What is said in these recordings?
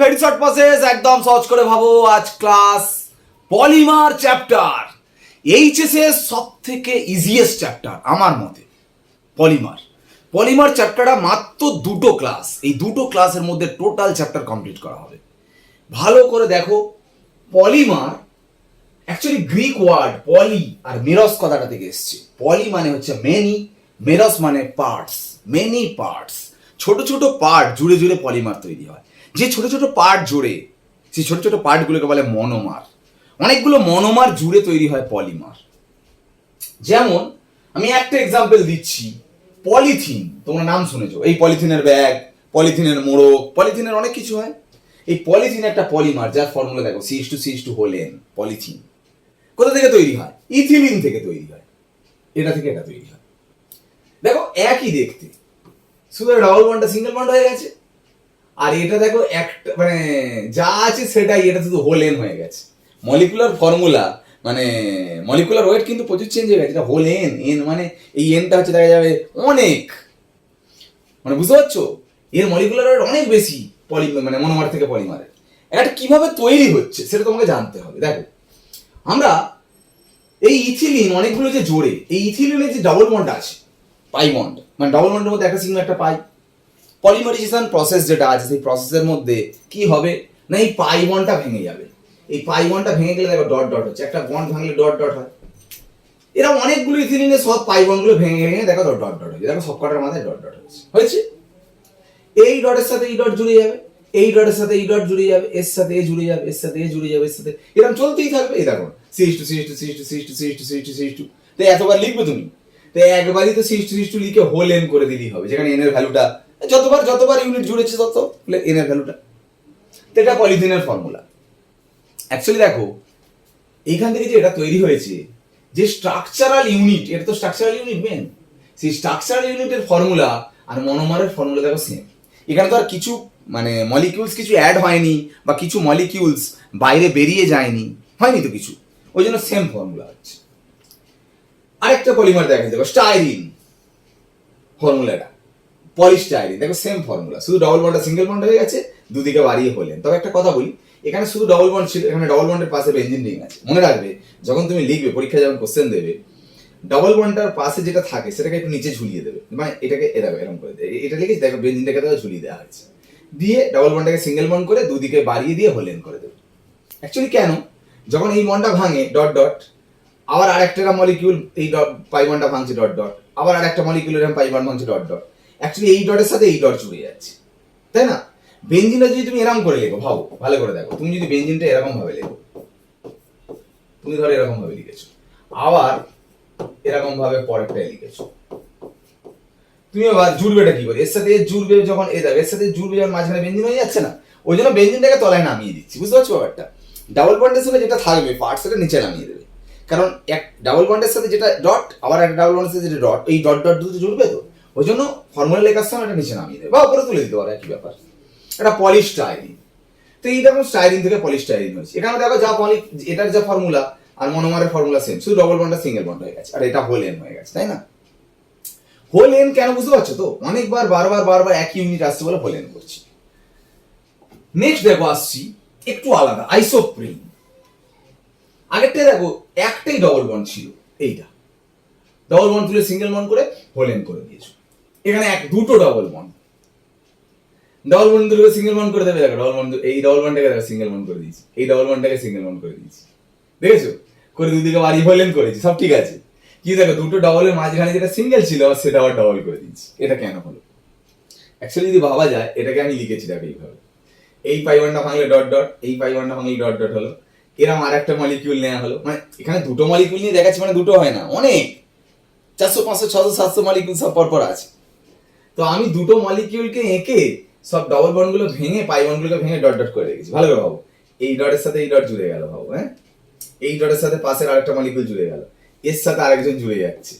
Very short process একদম সহজ করে ভাবো আজ ক্লাস পলিমার চ্যাপ্টার এইচএস এর সব থেকে ইজিয়েস্ট চ্যাপ্টার আমার মতে পলিমার পলিমার চ্যাপ্টারটা মাত্র দুটো ক্লাস এই দুটো ক্লাসের মধ্যে টোটাল চ্যাপ্টার কমপ্লিট করা হবে। ভালো করে দেখো polymer actually Greek word poly আর মেরস কথাটা থেকে এসছে। পলি মানে হচ্ছে মেনি মেরস মানে পার্টস মেনি পার্টস ছোট ছোট পার্ট জুড়ে জুড়ে পলিমার তৈরি হয়। যে ছোট ছোট পার্ট জুড়ে, সেই ছোট ছোট পার্টগুলোকে বলে মনোমার অনেকগুলো মনোমার জুড়ে তৈরি হয় পলিমার যেমন, আমি একটা এক্সাম্পল দিচ্ছি পলিথিন তোমরা নাম শুনেছো? এই পলিথিনের ব্যাগ পলিথিনের মোড়ক পলিথিনের অনেক কিছু হয়। এই পলিথিন একটা পলিমার যার ফর্মুলা দেখো CS two CS two whole n polythene কোথা থেকে তৈরি হয়? ইথিলিন থেকে তৈরি হয়। এটা থেকে এটা তৈরি হয়। দেখো, একই দেখতে। শুধু ডাবল বন্ডটা সিঙ্গেল বন্ড হয়ে গেছে। আর এটা দেখো একটা মানে যা আছে সেটাই, এটা শুধু হোল এন হয়ে গেছে। মলিকুলার ফর্মুলা মানে মলিকুলার ওয়েট কিন্তু প্রচুর চেঞ্জ হয়ে গেছে, এটা হোল এন এন মানে এই এনটা হচ্ছে দেখা যাবে অনেক। মানে বুঝতে পারছ? এর মলিকুলার ওয়েট অনেক বেশি পলি মানে মনোমার থেকে পলিমারের এটা কীভাবে তৈরি হচ্ছে সেটা তোমাকে জানতে হবে। দেখো, আমরা এই ইথিলিন অনেকগুলো যে জোড়ে, এই ইথিলিনের যে ডাবল বন্ড আছে পাই বন্ড মানে ডাবল বন্ডের মধ্যে একটা সিঙ্গেল একটা পাই পলিমারাইজেশন প্রসেস যেটা আছে, সেই প্রসেসের মধ্যে কি হবে? না, এই পাই বনটা ভেঙে যাবে। এই পাই বনটা ভেঙে গেলে দেখো ডট ডট হচ্ছে। একটা বন্ড ভাঙলে ডট ডট হয়। এরা অনেকগুলো ইথিলিনে সব পাই বনগুলো ভেঙে ভেঙে দেখো ডট ডট হচ্ছে দেখো সব কটার মাথায় ডট ডট হচ্ছে হয়েছে? এই ডটের সাথে এই ডট জুড়ে যাবে। এই ডটের সাথে এই ডট জুড়ে যাবে। এর সাথে এ জুড়ে যাবে, এর সাথে এ জুড়ে যাবে, এর সাথে এরকম চলতেই থাকবে। এই দেখো CS two CS two CS two CS two CS two CS two CS two তো এতবার লিখবে তুমি? তো একবারই তো সিএস টু সিএস টু লিখে হোল এন করে দিলেই হবে। যেখানে এন এর ভ্যালুটা যতবার যতবার ইউনিট জুড়েছে তত এন এর ভ্যালুটা তো এটা পলিথিনের ফর্মুলা অ্যাকচুয়ালি দেখো, এইখান থেকে যে এটা তৈরি হয়েছে, যে স্ট্রাকচারাল ইউনিট এটা তো স্ট্রাকচারাল ইউনিট মেন সেই স্ট্রাকচারাল ইউনিটের ফর্মুলা আর মনোমারের ফর্মুলা দেখো সেম এখানে তো আর কিছু মানে মলিকিউলস কিছু অ্যাড হয়নি বা কিছু মলিকিউলস বাইরে বেরিয়ে যায়নি, হয়নি তো কিছু। ওই জন্য সেম ফর্মুলা হচ্ছে। আরেকটা পলিমার দেখা দেখো স্টাইরিন ফর্মুলাটা পলিস্টাইরিন দেখো সেম ফর্মুলা শুধু ডবল বন্ডটা সিঙ্গেল বন্ড হয়ে গেছে, দুদিকে বাড়িয়ে হলেন। তবে একটা কথা বলি, এখানে শুধু ডবল বন্ড ছিল, এখানে ডবল বন্ডের পাশে বেঞ্জিন রিং আছে। মনে রাখবে, যখন তুমি লিখবে, পরীক্ষায় যখন কোশ্চেন দেবে ডবল বন্ডটার পাশে যেটা থাকে, সেটাকে একটু নিচে ঝুলিয়ে দেবে। মানে এটাকে এরকম এরকম করে দেবে। এটা লিখে দেখো বেঞ্জিনটাকে তাহলে ঝুলিয়ে দেওয়া হয়েছে। দিয়ে ডবল বন্ডটাকে সিঙ্গেল বন্ড করে দুদিকে বাড়িয়ে দিয়ে হোলেন করে দেবে। অ্যাকচুয়ালি কেন? যখন এই বন্ডটা ভাঙে ডট ডট আবার আরেকটা মলিকিউল এই ডট পাই ভাঙছে ডট ডট আবার আরেকটা মলিকিউল এরকম পাই ভাঙছে ডট ডট অ্যাকচুয়ালি এই ডটের সাথে এই ডট জুড়ে যাচ্ছে। তাই না? বেঞ্জিনটা যদি তুমি এরকম করে লেখো ভাও ভালো করে দেখো, তুমি যদি বেঞ্জিনটা এরকম ভাবে লেখো, তুমি ধরো এরকম ভাবে লিখেছো। আবার এরকম ভাবে পরেরটাই লিখেছো। তুমি এবার জুড়বেটা কি করে? এর সাথে জুড়বে যখন এ যাবে, এর সাথে জুড়বে যখন মাঝখানে বেঞ্জিন হয়ে যাচ্ছে না, ওই জন্য বেঞ্জিনটাকে তলায় নামিয়ে দিচ্ছি, বুঝতে পারছ ব্যাপারটা? ডাবল বন্ডের সাথে যেটা থাকবে পার্ট সেটা নিচে নামিয়ে দেবে। কারণ এক ডাবল বন্ডের সাথে যেটা ডট আবার একটা ডাবল বন্ডের সাথে যেটা ডট এই ডট ডট দুটো জুড়বে তো? ওই জন্য ফর্মুলা লেখার সময় এটা নিচে নামিয়ে দেবে বা উপরে তুলে দিতে পারে, একই ব্যাপার। এটা পলিস্টাইরিন তো এই দেখুন স্টাইরিন থেকে পলিস্টাইরিন হয়েছে। এখানে দেখো যা পলি এটার যা ফর্মুলা আর মনোমারের ফর্মুলা সেম শুধু ডবল বন্ডটা সিঙ্গেল বন্ড হয়ে গেছে। আর এটা হোল এন হয়ে গেছে, তাই না? হোল এন কেন বুঝতে পারছ তো? অনেকবার, বারবার বারবার একই ইউনিট আসছে বলে হোল এন করছি। নেক্সট দেখো আসছি, একটু আলাদা আইসোপ্রিন আগেরটা দেখো একটাই ডবল বন্ড ছিল, এইটা। ডবল বন্ড তুলে সিঙ্গেল বন্ড করে হোল এন করে দিয়েছ। এখানে এক, দুটো ডবল বন্ড ডবল বন্ড তুলে সিঙ্গেল বন্ড করে দেবে, দেখো ডবল বন্ড এই ডবল বন্ডটাকে দেখো সিঙ্গেল বন্ড করে দিয়েছি। এই ডবল বন্ডটাকে সিঙ্গেল বন্ড করে দিয়েছি। দেখেছ? করে দুদিকে বাড়ি হোল এন করেছি, সব ঠিক আছে। কি দেখো, দুটো ডবলের মাঝখানে যেটা সিঙ্গেল ছিল সেটা আবার ডবল করে দিয়েছি। এটা কেন হলো? অ্যাকচুয়ালি যদি ভাবা যায়, এটাকে আমি লিখেছি, দেখো এইভাবে। এই পাইবানটা ভাঙলে ডট ডট এই পাইবানটা ভাঙলে ডট ডট হলো। এরকম আর একটা মলিকিউল নেওয়া হলো। মানে এখানে দুটো মলিকিউল নিয়ে দেখাচ্ছি মানে দুটো হয় না, অনেক। চারশো, পাঁচশো ছশো সাতশো মলিকিউল সব পরপর আছে। তো আমি দুটো মলিকিউলকে এঁকে সব ডবল বন্ডগুলো ভেঙে পাই বন্ডগুলোকে ভেঙে ডট ডট করে রেখেছি। ভালো করে ভাবো। এই ডটের সাথে এই ডট জুড়ে গেল ভাবো হ্যাঁ? এই ডটের সাথে পাশের আরেকটা মলিকিউল জুড়ে গেল। এর সাথে আরেকজন জুড়ে যাচ্ছে।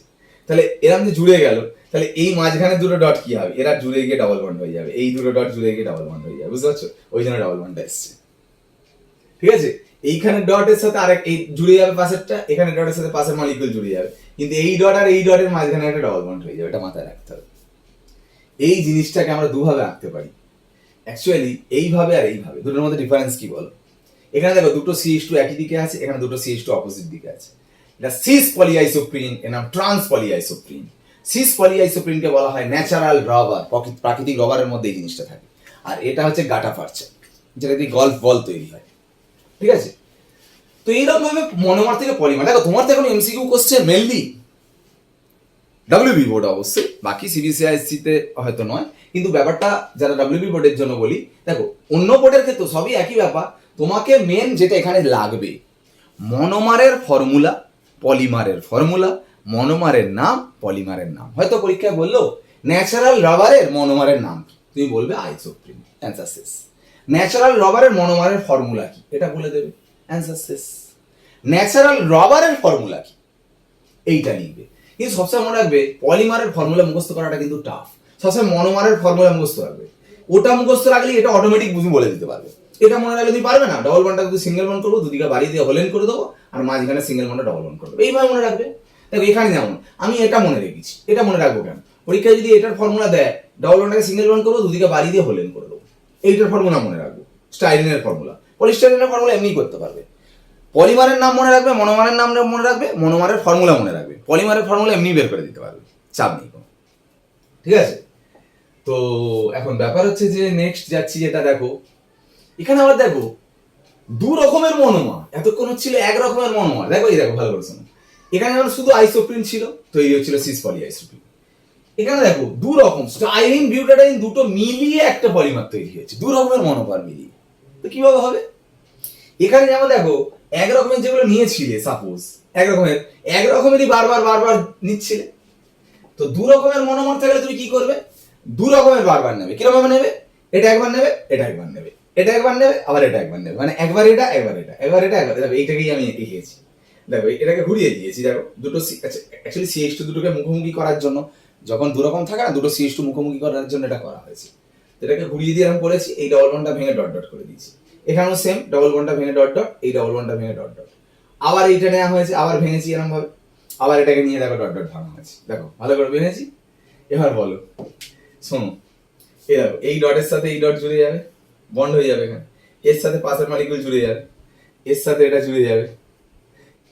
তাহলে এরকম যে জুড়ে গেল, তাহলে এই মাঝখানে দুটো ডট কি হবে? এরা জুড়ে গিয়ে ডাবল বন্ড হয়ে যাবে। এই দুটো ডট জুড়ে গিয়ে ডাবল বন্ড হয়ে যাবে। বুঝতে পারছ? ওই জন্য ডাবল বন্ডটা এসছে। ঠিক আছে? এইখানে ডটের সাথে আরেক এই জুড়ে যাবে পাশেরটা, এখানে ডটের সাথে পাশের মলিকুল জুড়ে যাবে। কিন্তু এই ডট আর এই ডটের মাঝখানে একটা ডবল বন্ড হয়ে যাবে। এটা মাথায় রাখতে হবে। এই জিনিসটাকে আমরা দুভাবে আঁকতে পারি। অ্যাকচুয়ালি এইভাবে আর এইভাবে। দুটোর মধ্যে ডিফারেন্স কি বলো? এখানে দেখো, দুটো সিএইচ টু একই দিকে আছে, এখানে দুটো সিএইচ টু অপোজিট দিকে আছে। এটা সিস পলিআইসোপ্রিন এর নাম ট্রান্স পলিআইসোপ্রিন সিস পলিআইসোপ্রিনকে বলা হয় ন্যাচারাল রবার প্রাকৃতিক রবারের মধ্যে এই জিনিসটা থাকে। আর এটা হচ্ছে গাটা ফার্চা যেটা দিয়ে গল্ফ বল তৈরি হয়। ঠিক আছে? তো এইরকম ভাবে মনোমার থেকে পলিমার দেখো, তোমার তো এখন MCQ question mainly WB board অবশ্যই, বাকি সিবিসিআইসি তে হয়তো নয়, কিন্তু ব্যাপারটা যারা ডাব্লিউবি বোর্ডের জন্য বলি, দেখো, অন্য বোর্ডের ক্ষেত্রে সবই একই ব্যাপার, তোমাকে মেন যেটা এখানে লাগবে, মনোমারের ফর্মুলা পলিমারের ফর্মুলা মনোমারের নাম পলিমারের নাম। হয়তো পরীক্ষায় বলল ন্যাচারাল রাবারের মনোমারের নাম কি? তুমি বলবে আইসোপ্রিন অ্যান্সার শেষ। ন্যাচারাল রবারের মনোমারের ফর্মুলা কি? এটা বলে দেবে অ্যান্সার শেষ। ন্যাচারাল রবারের ফর্মুলা কি? এইটা লিখবে। কিন্তু সবসময় মনে রাখবে পলিমারের ফর্মুলা মুখস্থ করাটা কিন্তু টাফ সবসময় মনোমারের ফর্মুলা মুখস্থ রাখবে। ওটা মুখস্থ রাখলে এটা অটোমেটিক বুঝি বলে দিতে পারবে। এটা মনে রাখলে তুমি পারবে না ডবল বনটা যদি সিঙ্গেল বন করব, দুদিকে বাড়ি দিয়ে হোলেন করে দেবো, আর মাঝখানে সিঙ্গেল বনটা ডবল বন করে দেবো। এইভাবে মনে রাখবে। দেখো, এখানে যেমন, আমি এটা মনে রেখেছি, এটা মনে রাখব কেন? পরীক্ষায় যদি এটার ফর্মুলা দেয় ডবল বনটাকে সিঙ্গেল বন করব, দুদিকে বাড়ি দিয়ে হোলেন করে দেবো। এইটার ফর্মুলা মনে রাখব। স্টাইলিনের ফর্মুলা পলিস্টাইলিনের ফর্মুলা এমনি করতে পারবে। পলিমারের নাম মনে রাখবে, মনোমারের নাম মনে রাখবে, মনোমারের ফর্মুলা মনে রাখবে। পলিমারের ফর্মুলা এমনি বের করে দিতে পারবে, চাপ নেই কোনো। ঠিক আছে? তো এখন ব্যাপার হচ্ছে যে নেক্সট যাচ্ছি যেটা দেখো, এখানে আবার দেখো, দু রকমের মনোমার, এতক্ষণ হচ্ছিল এক রকমের মনোমার। দেখো এই দেখো, ভালো করে শোনো। এখানে যেমন শুধু আইসোপ্রিন ছিল, তৈরি হচ্ছিল সিস পলি আইসোপ্রিন এখানে দেখো, দু রকম স্টাইলিন বিউটাডাইন দুটো মিলিয়ে একটা পলিমার তৈরি হয়েছে, দু রকমের মনোমার মিলিয়ে। তো কীভাবে হবে? এখানে যেমন দেখো, এক রকমের যেগুলো নিয়েছিলে সাপোজ এক রকমের, এক রকমেরই বারবার বারবার নিচ্ছিলে। তো দু রকমের মনোমর থাকলে তুমি কি করবে? দু রকমের বারবার নেবে। কীরকম নেবে? এটা একবার নেবে, এটা একবার নেবে। এটা একবার নেবে, আবার এটা একবার নেবে। মানে একবার এটা একবার এটা একবার এটা, একবার দেখো, এইটাকেই আমি এগিয়েছি দেখো, এটাকে ঘুরিয়ে দিয়েছি। দেখো, দুটো অ্যাকচুয়ালি সিএইচ টু দুটোকে মুখোমুখি করার জন্য, যখন দু রকম থাকে না, দুটো সিএইচ টু মুখোমুখি করার জন্য এটা করা হয়েছে। এটাকে ঘুরিয়ে দিয়ে আমি করেছি এই ডবল ভেঙে ডট ডট করে দিয়েছি। এখানেও সেম ডবল বনটা ভেঙে ডট ডট এই ডবল বনটা ভেঙে ডট ডট আবার এইটা নেওয়া হয়েছে, আবার ভেঙেছি এরকম ভাবে আবার এটাকে নিয়ে দেখো ডট ডট ভাঙা হয়েছে। দেখো, ভালো করে ভেঙেছি। এবার বলো, শোনো, এই দেখো, এই ডটের সাথে এই ডট জুড়ে যাবে বন্ড হয়ে যাবে এখানে। এর সাথে পাশের মালিকুল জুড়ে যাবে। এর সাথে এটা জুড়ে যাবে।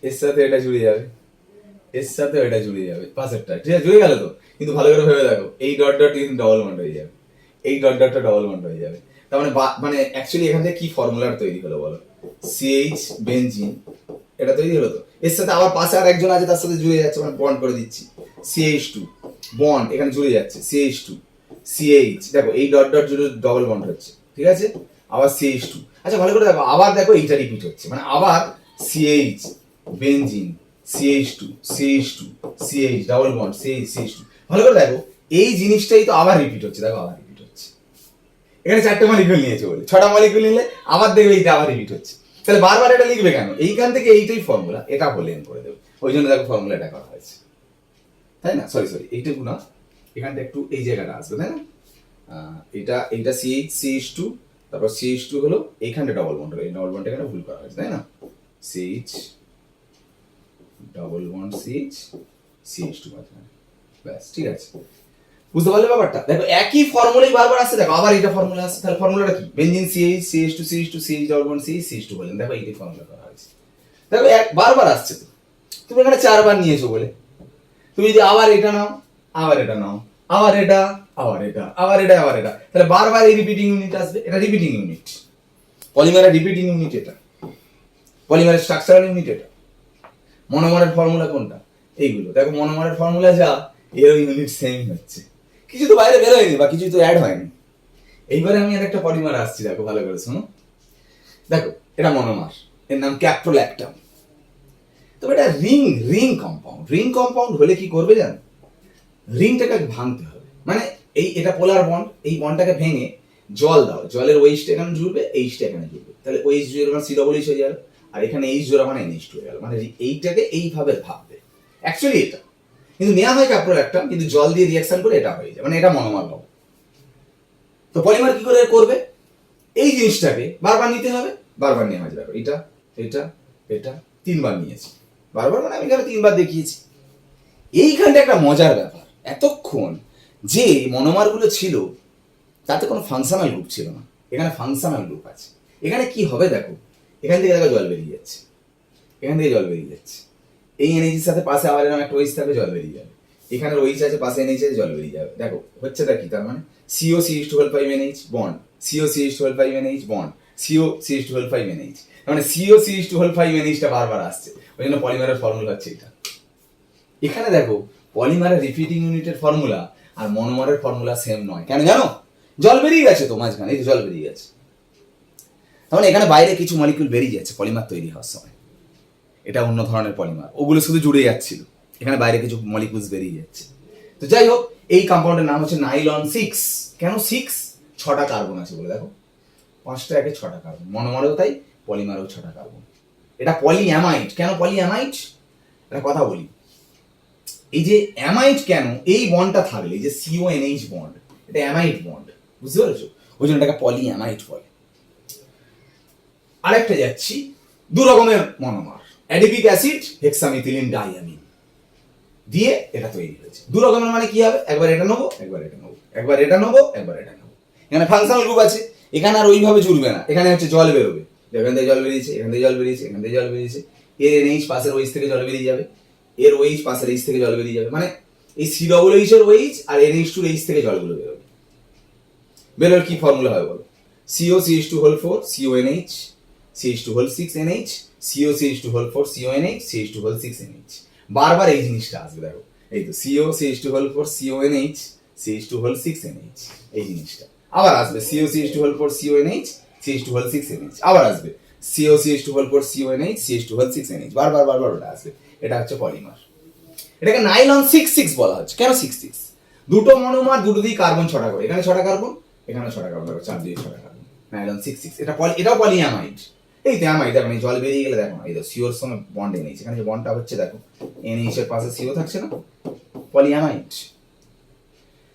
এর সাথে এটা জুড়ে যাবে। এর সাথে এটা জুড়ে যাবে। পাশেরটা ঠিক আছে, জুড়ে গেল তো? কিন্তু ভালো করে ভেবে দেখো, এই ডট ডট ডবল বন্ড হয়ে যাবে। এই ডট ডটটা ডবল বন্ড হয়ে যাবে। তার মানে মানে অ্যাকচুয়ালি এখান থেকে কি ফর্মুলার তৈরি হলো বলো? সিএইচ বেনজিন এটা তৈরি হলো তো? এর সাথে আবার পাশে আর একজন আছে, তার সাথে জুড়ে যাচ্ছে মানে বন্ড করে দিচ্ছি। সিএইচ টু বন্ড এখানে জুড়ে যাচ্ছে। সিএইচ টু সিএইচ দেখো এই ডট ডট জুড়ে ডবল বন্ড হচ্ছে, ঠিক আছে? আবার সিএইচ টু আচ্ছা ভালো করে দেখো, আবার দেখো এইটা রিপিট হচ্ছে। মানে আবার CH benzene CH two CH two CH double bond CH CH two ভালো করে দেখো, এই জিনিসটাই তো আবার রিপিট হচ্ছে, দেখো আবার। এখানে চারটে মলিকুল নিয়েছে বলে। ছটা মলিকুল নিলে আবার দেখবে এইটা আবার রিপিট হচ্ছে। তাহলে বারবার এটা লিখবে কেন? এইখান থেকে এইটাই ফর্মুলা এটা বলেন করে দেবে। ওই জন্য দেখো ফর্মুলা এটা করা হয়েছে। তাই না? সরি সরি এইটুকু না এখানটা একটু এই জায়গাটা আসবে, তাই না? এটা এইটা সিএইচ সিএইচ টু তারপর সিএইচ টু হলো এইখানটা ডবল বন্ড এই ডবল বন্ড এখানে ভুল করা হয়েছে, তাই না? C H double bond C H CH CH two ব্যাস, ঠিক আছে। বুঝতে পারলে ব্যাপারটা? দেখো, একই ফর্মুলাই বারবার আসছে, দেখো, আবার এটা ফর্মুলা আসছে, তাহলে ফর্মুলাটা কি? Benzene CH CH two CH two CH double bond CH CH two বলেন। দেখো, এইটাই ফর্মুলা করা হয়েছে। দেখো, এক, বারবার আসছে তো। তুমি এখানে চারবার নিয়েছো বলে। তুমি যদি আবার এটা নাও, আবার এটা নাও। আবার এটা আবার এটা আবার এটা আবার এটা। তাহলে বারবার এই রিপিটিং ইউনিট আসবে। এটা রিপিটিং ইউনিট পলিমারের রিপিটিং ইউনিট এটা। পলিমারের স্ট্রাকচারাল ইউনিট এটা। মনোমারের ফর্মুলা কোনটা? এইগুলো। দেখো মনোমারের ফর্মুলা যা এরও ইউনিট সেম হচ্ছে। কিছু তো বাইরে বেরোয়নি বা কিছু তো অ্যাড হয়নি। এইবারে আমি আর একটা পলিমার আসছি, দেখো ভালো করে, শোনো। দেখো, এটা মনোমার এর নাম ক্যাপ্রোল্যাকটাম তবে এটা ring ring compound ring compound হলে কি করবে জানো? রিংটাকে ভাঙতে হবে। মানে এই, এটা পোলার বন্ড এই বন্ডটাকে ভেঙে জল দাও। জলের ওয়েস্ট এখানে জুড়বে এইচটা এখানে জুড়বে। তাহলে ওয়েস্ট জুড়ে মানে সি ডবল এইচ হয়ে গেল। আর এখানে এইচ জোড়া মানে এইচ টু হয়ে গেল। মানে এইটাকে এইভাবে ভাববে। অ্যাকচুয়ালি এটা। কিন্তু নেওয়া হয় কাপড় একটা, কিন্তু জল দিয়ে রিয়াকশন করে এটা হয়ে যায় মানে এটা মনোমার পাবো তো পলিমার কি করে করবে? এই জিনিসটাকে বারবার নিতে হবে, বারবার নেওয়া দেখো এটা এটা এটা, তিনবার নিয়েছি। বারবার মানে আমি এখানে তিনবার দেখিয়েছি। এইখানটা একটা মজার ব্যাপার। এতক্ষণ যে মনোমারগুলো ছিল, তাতে কোনো ফাংশনাল গ্রুপ ছিল না। এখানে ফাংশনাল গ্রুপ আছে। এখানে কি হবে দেখো? এখান থেকে দেখো জল বেরিয়ে যাচ্ছে। এখান থেকে জল বেরিয়ে যাচ্ছে। এই এনএইচের সাথে পাশে আবার এরকম একটা ওইচ থাকবে জল বেরিয়ে যাবে। এখানে ওইচ আছে, পাশে এনএইচ আছে, জল বেরিয়ে যাবে। দেখো হচ্ছে তা কি? তার মানে CO C is twelve five NH bond CO C is twelve five NH bond CO C is twelve five NH মানে CO C is twelve five এনএইচটা বারবার আসছে। ওই জন্য পলিমারের ফর্মুলা হচ্ছে এটা। এখানে দেখো পলিমারের রিপিটিং ইউনিটের ফর্মুলা আর মনোমারের ফর্মুলা সেম নয়। কেন জানো? জল বেরিয়ে গেছে তো মাঝখানে, এই জল বেরিয়ে গেছে। তাহলে এখানে বাইরে কিছু মলিকিউল বেরিয়ে যাচ্ছে পলিমার তৈরি হওয়ার সময়। এটা অন্য ধরনের পলিমার। ওগুলো শুধু জুড়ে যাচ্ছিল। এখানে বাইরে কিছু মলিকুলস বেরিয়ে যাচ্ছে। তো যাই হোক, এই কম্পাউন্ডের নাম হচ্ছে নাইলন সিক্স কেন সিক্স ছটা কার্বন আছে বলে, দেখো। পাঁচটা একে ছটা কার্বন মনোমারেও তাই পলিমারেও ছটা কার্বন এটা পলিঅ্যামাইড কেন পলিঅ্যামাইড একটা কথা বলি। এই যে অ্যামাইড কেন, এই বন্ডটা থাকলে যে সিও এনএইচ বন্ড এটা অ্যামাইড বন্ড বুঝতে পেরেছ? ওই জন্য এটাকে পলিঅ্যামাইড বলে। আরেকটা যাচ্ছি দু রকমের monomer adipic acid, hexamethylene diamine দিয়ে এটা তৈরি হয়েছে। দু রকমের মানে কি হবে? একবার এটা নেব, একবার এটা নেব, একবার এটা নেব, একবার এটা নেব। এখানে ফাংশনাল গ্রুপ আছে। এখানে আর ওইভাবে জুড়বে না। এখানে হচ্ছে জল বেরোবে। এখান থেকে জল বেরিয়েছে, এখান থেকে জল বেরিয়েছে, এখান থেকে জল বেরিয়েছে। এর এন এইচ পাশের ওইচ থেকে জল বেরিয়ে যাবে। এর ওইচ পাশের এইচ থেকে জল বেরিয়ে যাবে। মানে এই সি ডবল এইচ এর ওইচ আর এন এইচ টু এইচ থেকে জলগুলো বেরোবে। বেরোর কি ফর্মুলা হবে বলো? CO C H two whole four CO N H C H two whole six NH CO CH two whole four CO NH CH two whole six NH বারবার এই জিনিসটা আসবে, দেখো। এই তো CO CH two whole four CO NH CH two whole six N H এই জিনিসটা। আবার আসবে CO CH two whole four CO NH CH two whole six N H আবার আসবে CO CH two whole four CO NH CH two whole six NH বারবার বারবার ওটা আসবে। এটা হচ্ছে পলিমার। এটাকে নাইলন সিক্স সিক্স বলা হচ্ছে। কেন সিক্স সিক্স দুটো মনোমার দুটো দিয়ে কার্বন ছটা করে এখানে ছটা কার্বন, এখানে ছটা কার্বন। চার দিয়ে ছটা কার্বন। নাইলন সিক্স সিক্স এটা এটাও পলিঅ্যামাইড এই দেখো, এই জল বেরিয়ে গেলে দেখো, এই তো সিওর সঙ্গে বন্ড এনেছে এখানে যে বন্ডটা হচ্ছে, দেখো এনএইচ এর পাশে সিও থাকছে না? পলিঅ্যামাইড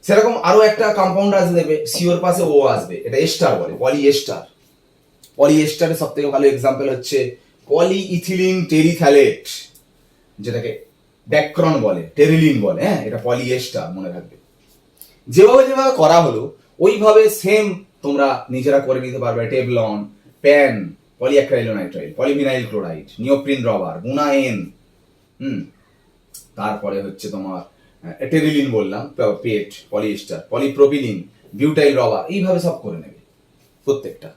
সেরকম আরও একটা কম্পাউন্ড আসবে, দেখবে, সিওর পাশে ও আসবে, এটা এস্টার বলে পলি এস্টার পলি এস্টারের সব থেকে ভালো এক্সাম্পল হচ্ছে পলি ইথিলিন টেরিথ্যালেট যেটাকে ড্যাক্রন বলে, টেরিলিন বলে হ্যাঁ এটা পলিএস্টার মনে রাখবে যেভাবে যেভাবে করা হলো, ওইভাবে সেম তোমরা নিজেরা করে নিতে পারবে, Teflon pan polyacrylonitrile polyvinyl chloride neoprene rubber buna N hmm? তারপরে হচ্ছে তোমার টেরিলিন বললাম PET polyester polypropylene, butyl rubber, এইভাবে সব করে নেবে প্রত্যেকটা।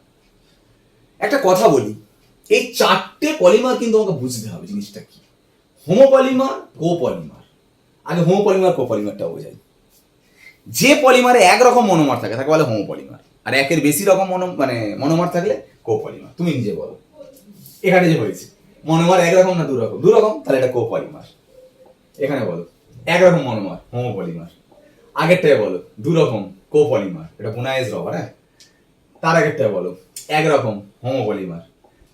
একটা কথা বলি, এই চারটে পলিমার কিন্তু আমাকে বুঝতে হবে জিনিসটা কি। Homopolymer, copolymer. আগে হোমোপলিমার, কোপলিমারটা বোঝাই। যে পলিমারে একরকম মনোমার থাকে, তাকে বলে হোমোপলিমার। আর একের বেশি রকম মনো মানে মনোমার থাকলে কোপলিমার। তুমি নিজে বলো। এখানে যে হয়েছে, মনোমার একরকম না দুরকম? দুরকম, তাহলে এটা কোপলিমার। এখানে বলো, একরকম মনোমার, হোমোপলিমার। আগেরটায় বলো, দুরকম কোপলিমার। এটা বুনাইজ রবার হ্যাঁ? তার আগেরটায় বলো, একরকম হোমোপলিমার।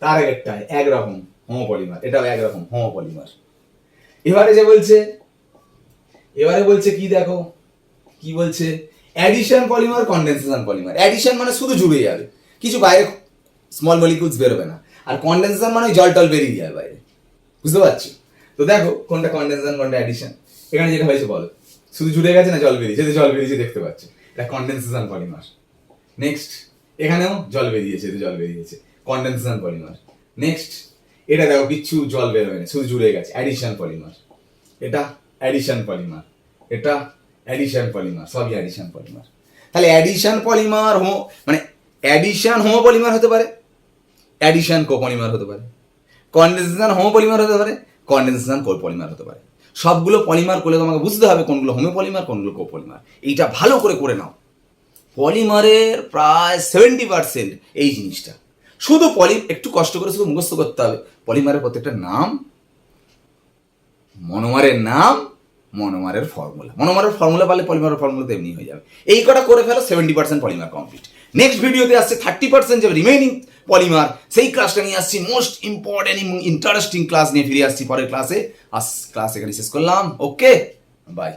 তার আগেরটায় একরকম হোমোপলিমার। এটাও একরকম হোমোপলিমার। এবারে যে বলছে, এবারে বলছে কি দেখো? কি বলছে? Addition polymer condensation polymer addition মানে শুধু জুড়ে যাবে। কিছু বাইরে স্মল মলিকুলস বেরোবে না। আর কন্ডেনসেশন মানে জল টল বেরিয়ে যায় বাইরে। বুঝতে পারছ? তো দেখো, কোনটা কন্ডেনসেশন কোনটা অ্যাডিশন এখানে যেটা হয়েছে বলো, শুধু জুড়ে গেছে না জল বেরিয়েছে? যে জল বেরিয়েছে দেখতে পাচ্ছ। এটা কন্ডেনসেশন পলিমার নেক্সট এখানেও জল বেরিয়েছে এতে জল বেরিয়েছে। কন্ডেনসেশন পলিমার নেক্সট এটা দেখো, কিচ্ছু জল বেরোয় না, শুধু জুড়ে গেছে। অ্যাডিশন পলিমার এটা অ্যাডিশন পলিমার এটা অ্যাডিশন পলিমার সবই অ্যাডিশন পলিমার তাহলে অ্যাডিশন পলিমার হোমো মানে অ্যাডিশন হোমো পলিমার হতে পারে। অ্যাডিশন কোপলিমার হতে পারে। কন্ডেনসেশন হোমো পলিমার হতে পারে কন্ডেনসেশন কোপলিমার হতে পারে। সবগুলো পলিমার করলে তোমাকে বুঝতে হবে কোনগুলো হোমো পলিমার কোনগুলো কোপলিমার এইটা ভালো করে করে নাও। পলিমারের প্রায় সেভেন্টি পার্সেন্ট এই জিনিসটা। শুধু পলি একটু কষ্ট করে শুধু মুখস্থ করতে হবে। পলিমারের প্রত্যেকটা নাম মনোমারের নাম মনোমারের ফর্মুলা মনোমারের ফর্মুলা পারলে পলিমারের ফর্মুলা তো এমনি হয়ে যাবে। এই কটা করে ফেলো seventy percent polymer complete next ভিডিওতে আসছে থার্টি পার্সেন্ট যে রিমেইনিং পলিমার। সেই ক্লাসটা নিয়ে আসছি মোস্ট ইম্পর্টেন্ট এবং ইন্টারেস্টিং ক্লাস নিয়ে ফিরে আসছি পরের ক্লাসে আজ ক্লাস এখানে শেষ করলাম। Okay bye